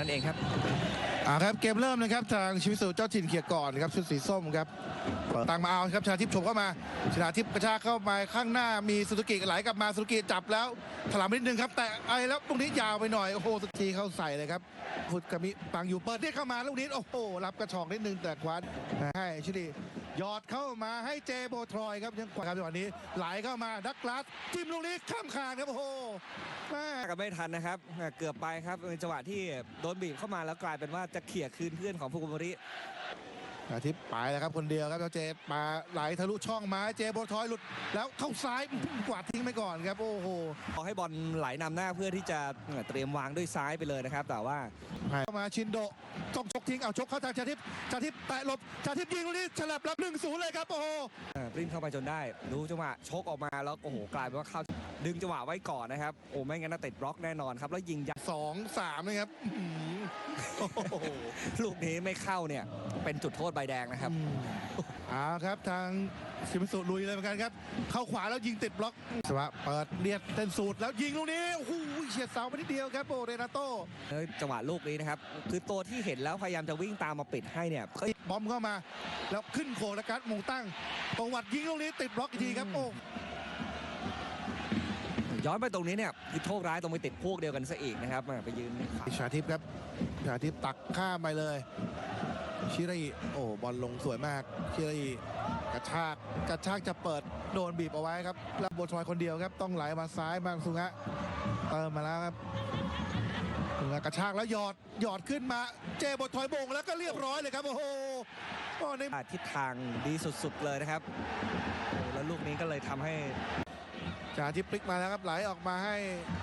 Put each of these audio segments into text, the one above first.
นั่นเองครับอ่าครับเกมเริ่มนะครับทางชีวิตสุเจ้าถิ่นเขียก่อนครับชุดสีส้มครับเปิดตังมาเอาครับชนาทิพย์ชมเข้ามาชนาทิพย์กระชากเข้ามาข้างหน้ามีสุสุกิไหลกลับมาสุสุกิจับแล้วถลำนิดนึงครับ แต่ไอ้แล้วตรงนี้ยาวไปหน่อยโอ้โหสุทีเข้าใส่เลยครับพุทธกมิปังอยู่เปิดเรียกเข้ามาลูกนี้โอ้โหรับกระชอกนิดนึงแต่คว้าให้ชิลี ยอดเข้ามาให้เจโบทรอยครับยังกว่าครับจังหวะนี้ไหลเข้ามาดักลัสจิ้มลูกนี้ข้ามคานครับโอ้โหแม่กับไม่ทันนะครับเกือบไปครับในจังหวะที่โดนบีบเข้ามาแล้วกลายเป็นว่าจะเขี่ยคืนเพื่อนของฟุกุโมริ อาทิตย์ไปแล้วครับคนเดียวครับเจ้าเจมาไหลทะลุช่องมาเจโบทอยหลุด แล้วเข้าซ้ายอื้อหือกวาดทิ้งไปก่อนครับโอ้โหขอให้บอลไหลนำหน้าเพื่อที่จะเตรียมวางด้วยซ้ายไปเลยนะครับ แต่ว่าเข้ามาชินโดต้องชกทิ้งเอาชกเข้าทางชาทิพย์ชาทิพย์แตะหลบชาทิพย์ยิงลูกนี้ฉลับรับหนึ่งศูนย์เลยครับโอ้โหเอ่อปริ้นเข้าไปจนได้ดูจังหวะชกออกมาแล้วโอ้โหกลายเป็นว่าเข้าดึงจังหวะไว้ก่อนนะครับโอ้ไม่งั้นน่าติดบล็อกแน่นอนครับแล้วยิงยัดสองสามนะครับอื้อหือ โอ้โหลูกนี้ไม่เข้าเนี่ย เป็นจุดโทษใบแดงนะครับอืมเอาครับทางชิมิสุลุยเลยเหมือนกันครับ เข้าขวาแล้วยิงติดบล็อกสวะเปิดเลียดเต้นสูตรแล้วยิงลูกนี้โอ้โหเฉียดเสาไปนิดเดียวครับโอ้เรนาโต้แล้วจังหวะลูกนี้นะครับ คือตัวที่เห็นแล้วพยายามจะวิ่งตามมาปิดให้เนี่ยก็บอมเข้ามา แล้วขึ้นโขกและการดมงตั้งประวัติยิงลูกนี้ติดบล็อกอีกทีครับโอ้ ย้อนไปตรงนี้เนี่ยคือโชคร้ายตรงไปติดพวกเดียวกันซะอีกนะครับอ่าไปยืนขวาชาทิพย์ครับชาทิพย์ตักข้ามไปเลย ชิริโอ้บอลลงสวยมาก ชิริกระชากกระชากจะเปิดโดนบีบเอาไว้ครับแล้วโบทอยคนเดียวครับ ต้องไหลมาซ้ายบางสุงะเติมมาแล้วครับสุงะกระชากแล้วหยอดหยอดขึ้นมา เจโบทอยโบงแล้วก็เรียบร้อยเลยครับ โอ้โหโอ้ในทิศทางดีสุดๆเลยนะครับโอ้แล้วลูกนี้ก็เลยทำให้ ชากทิพย์พลิกมาแล้วครับไหลออกมาให้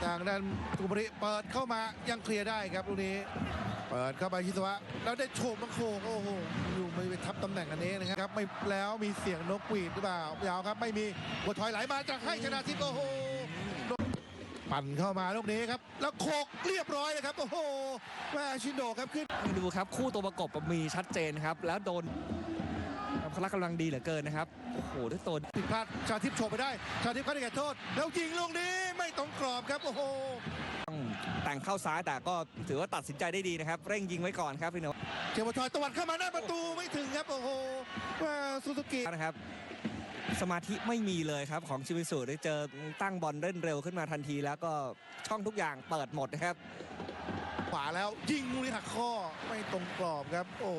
ทางด้านกุบริเปิดเข้ามายังเคลียร์ได้ครับลูกนี้ เปิดเข้าไปชิสวะแล้วได้โฉบมาโคงโอ้โหอยู่ไม่ไปทับตำแหน่งกันเองนะครับ ไม่แล้วมีเสียงนกหวีดหรือเปล่ายาวครับ ไม่มีหัวถอยไหลมาจากให้ชนะทิพย์โอ้โหปั่นเข้ามาลูกนี้ครับ แล้วโคกเรียบร้อยเลยครับ โอ้โหแม่ชินโดครับขึ้นดูครับ คู่ตัวประกบมีชัดเจนครับ แล้วโดน พละกำลังดีเหลือเกินนะครับ โอ้โหด้วยตัวผิดพลาดชาทิพย์โฉบไปได้ ชาทิพย์เขาได้แก่โทษ แล้วยิงลูกนี้ไม่ตรงกรอบครับ โอ้โหต้องแต่งเข้าซ้ายแต่ก็ถือว่าตัดสินใจได้ดีนะครับ เร่งยิงไว้ก่อนครับพี่โนตเจวทอยตวัดเข้ามาหน้าประตูไม่ถึงครับ โอ้โหว่าซูซูกินะครับ สมาธิไม่มีเลยครับของชิวิสุได้เจอตั้งบอลเล่นเร็วขึ้นมาทันที แล้วก็ช่องทุกอย่างเปิดหมดนะครับขวาแล้วยิงลูกนี้หักข้อไม่ตรงกรอบครับ โอ้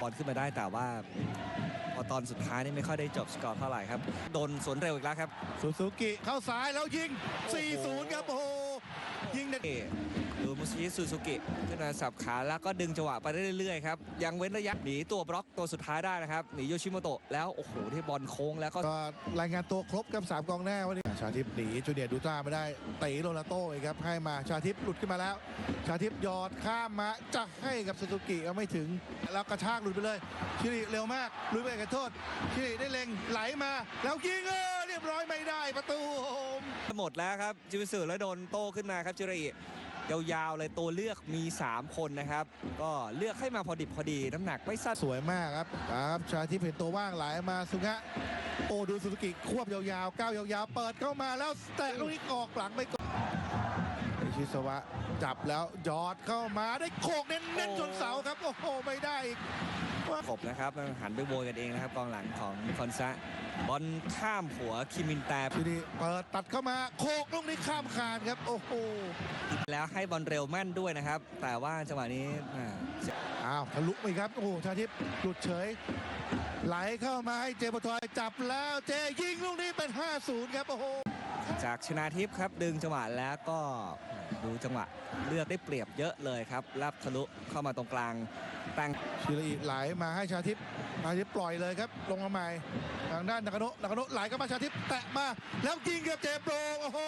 บอลขึ้นมาได้แต่ว่าพอตอนสุดท้ายนี่ไม่ค่อยได้จบสกอร์เท่าไหร่ครับ โดนสวนเร็วอีกแล้วครับ ซูซูกิเข้าซ้ายแล้วยิง 4-0 ครับโอ้โห ยิงเด็ดนี่ดูมุสยิซูซูกิขึ้นมาสับขาแล้วก็ดึงจังหวะไปเรื่อยๆครับ ยังเว้นระยะหนีตัวบล็อกตัวสุดท้ายได้นะครับ หนีโยชิโมโตะแล้วโอ้โหที่บอลโค้งแล้วก็ก็รายงานตัวครบกับ3กองหน้าวันนี้ชาทิพย์หนีจูเนียร์ดูต้าไม่ได้ตีโรนาโต้อีกครับให้มาชาทิพย์หลุดขึ้นมาแล้ว ชาทิพย์หยอดข้ามมาจะให้กับซูซูกิก็ไม่ถึง แล้วกระชากหลุดไปเลยชิริเร็วมากลุยไปกับโทษชิริได้เล็งไหลมาแล้วยิงเออเรียบร้อยไม่ได้ประตูโฮมหมดแล้วครับจิวิสุแล้วโดนโต้ขึ้นมาครับจิริยาวๆเลยตัวเลือกมี 3 คนนะครับ ก็เลือกให้มาพอดิบพอดีน้ำหนักไม่สั้นสวยมากครับครับชาทิพย์เห็นตัวว่างไหลมาสุงะโอ้ดูซูซูกิควบยาวๆก้าวยาวๆ เปิดเข้ามาแล้วแตะลูกนี้ออกหลังไปก่อนอิชิสวะจับแล้วยอดเข้ามาได้โขกเน้นๆชนเสาครับ โอ้โหไม่ได้อีก ขบนะครับหันไปโวยกันเองนะครับกองหลังของคอนซะบอลข้ามหัวคิมินแตทีนี้เปิดตัดเข้ามาโขกลูกนี้ข้ามคานครับ โอ้โหแล้วให้บอลเร็วแม่นด้วยนะครับ แต่ว่าจังหวะนี้อ่าอ้าวทะลุไปครับโอ้โหชาทิพย์หลุดเฉย ไหลเข้ามาให้เจปทอยจับแล้วเจยิงลูกนี้เป็น 5-0 ครับโอ้โหจากชนาทิพย์ครับดึงจังหวะแล้วก็ ดูจังหวะเลือกได้เปรียบเยอะเลยครับรับทะลุเข้ามาตรงกลางตั้งชิริไหลมาให้ชาทิพย์ชาทิพย์ปล่อยเลยครับ ลงมาใหม่ทางด้านนากาโนะนากาโนะไหลเข้ามาชาทิพย์แตะมา แล้วยิงครับเจโปรโอ้โห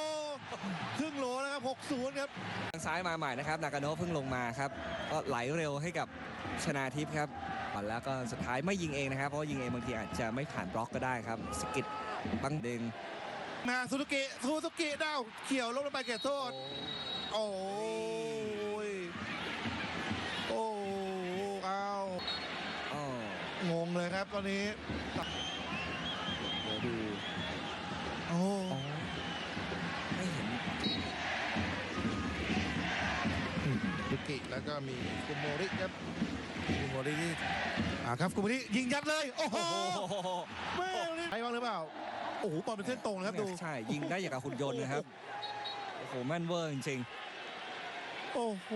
ครึ่งโหลนะครับ6-0ครับทางซ้ายมาใหม่นะครับนากาโนะเพิ่งลงมาครับก็ไหลเร็วให้กับชนาทิพย์ครับก่อนแล้วก็สุดท้ายไม่ยิงเองนะครับ เพราะว่ายิงเองบางทีอาจจะไม่ผ่านบล็อกก็ได้ครับ สกิดบังดึงมาซูซูกิซูซูกิดาวเขี่ยวลงไปเกตโทษ โอ้ย โอ้เอาอ้องงเลยครับตอนนี้เดี๋ยวดูโอ้อ๋อไม่เห็นลูกกิแล้วก็มีกุโมริครับกุโมริที่อ่าครับกุโมริยิงยัดเลย โอ้โหโอ้โหแม่ลูกนี้ใช่บ้างหรือเปล่าโอ้โหบอลเป็นเส้นตรงนะครับดู ใช่ ยิงได้อย่างกับหุ่นยนต์นะครับ โอ้โหแม่นเวอร์จริงโอ้โห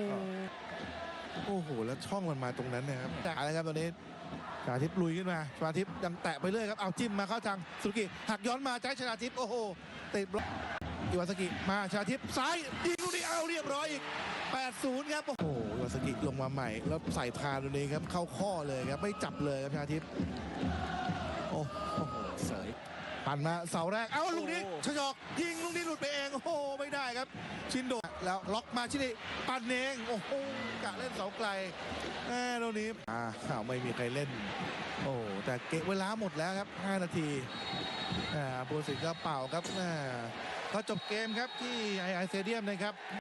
โอ้โห แล้วช่องมันมาตรงนั้นนะครับจากอะไรครับตอนนี้ชนาทิพย์ลุยขึ้นมาชนาทิพย์ยังแตะไปเรื่อยครับ เอาจิ้มมาเข้าทางสุกิหักย้อนมาใช้ชนาทิพย์โอ้โหติดบล็อกอิวาสกิมาชนาทิพย์ซ้ายยิงลูกนี้เอาเรียบร้อยอีก 8-0 ครับโอ้โหอิวาสกิลงมาใหม่ แล้วใส่พาตรงนี้ครับเข้าข้อเลยครับไม่จับเลยครับชนาทิพย์โอ้โหๆเสย ปั่นมาเสาแรก เอ้าลูกนี้โอ้ชยอกยิงลูกนี้หลุดไปเอง โอ้โหไม่ได้ครับ ชินโดแล้วล็อกมาชินิปั่นเองโอ้โหกะเล่นเสาไกลแม่ตรงนี้อ่าอ้าวไม่มีใครเล่น โอ้แต่เกะเวลาหมดแล้วครับ 5 นาทีอ่าบูสิกก็เป่าครับอ่าก็จบเกมครับที่ไอไอสเตเดียมนะครับ